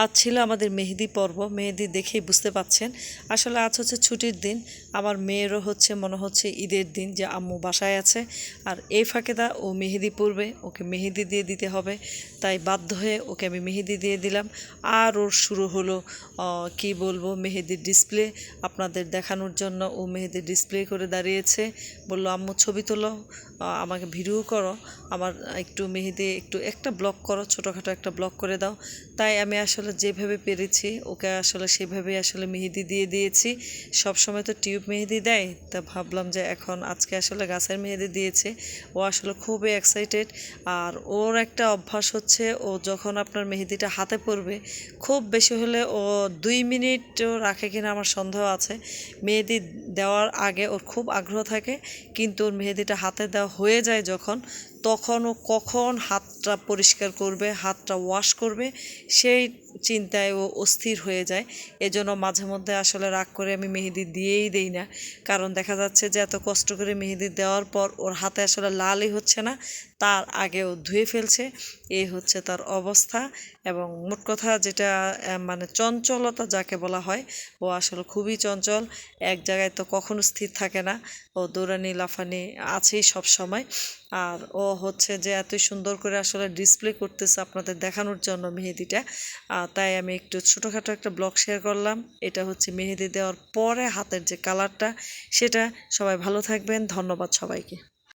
আজ ছিল আমাদের মেহেদি পর্ব। মেহেদি দেখেই বুঝতে পাচ্ছেন। আসলে আজ হচ্ছে ছুটির দিন। আমার মেয়েরও হচ্ছে, মনে হচ্ছে ঈদের দিন যে আম্মু বাসায় আছে। আর এই ফাঁকেদা ও মেহেদি পরবে, ওকে মেহেদি দিয়ে দিতে হবে। তাই বাধ্য হয়ে ওকে আমি মেহেদি দিয়ে দিলাম। আর ওর শুরু হলো কি বলব, মেহেদির ডিসপ্লে আপনাদের দেখানোর জন্য। ও মেহেদির ডিসপ্লে করে দাঁড়িয়েছে। বলল, আম্মু, ছবি তোলো আমাকে ভিডিও করো। আমার একটু মেহেদি, একটু একটা ব্লগ করো, ছোটোখাটো একটা ব্লগ করে দাও। তাই আমি আসলে যেভাবে পেরেছি, ওকে আসলে সেভাবে আসলে মেহেদি দিয়ে দিয়েছি। সব সময় তো টিউব মেহেদি দেয়, তা ভাবলাম যে এখন আজকে আসলে গাছের মেহেদি দিয়েছে। ও আসলে খুবই এক্সাইটেড আর ওর একটা অভ্যাস হচ্ছে, ও যখন আপনার মেহেদিটা হাতে পড়বে খুব বেশি হলে ও দুই মিনিটও রাখে কিনা আমার সন্দেহ আছে। মেহেদি দেওয়ার আগে ওর খুব আগ্রহ থাকে, কিন্তু ওর মেহেদিটা হাতে দেওয়া হয়ে যায় যখন, তখন ও কখন হাতটা পরিষ্কার করবে, হাতটা ওয়াশ করবে, সেই চিন্তায় ও অস্থির হয়ে যায়। এজন্য মাঝে মধ্যে আসলে রাগ করে আমি মেহেদি দিয়েই দেই না। কারণ দেখা যাচ্ছে যে এত কষ্ট করে মেহেদি দেওয়ার পর ওর হাতে আসলে লালই হচ্ছে না তার আগে ও ধুয়ে ফেলছে। এই হচ্ছে তার অবস্থা এবং মোট কথা যেটা মানে চঞ্চলতা যাকে বলা হয় ও আসলে খুবই চঞ্চল। এক জায়গায় তো কখনো স্থির থাকে না। ও দৌড়ানি লাফানি আছেই সব সময়। আর ও হচ্ছে যে এত সুন্দর করে আসলে ডিসপ্লে করতেছে আপনাদের দেখানোর জন্য মেহেদিটা। আহ, তাই আমি একটু ছোটোখাটো একটা ব্লগ শেয়ার করলাম। এটা হচ্ছে মেহেদি দেওয়ার পরে হাতের যে কালারটা সেটা সবাই ভালো থাকবেন। ধন্যবাদ সবাইকে।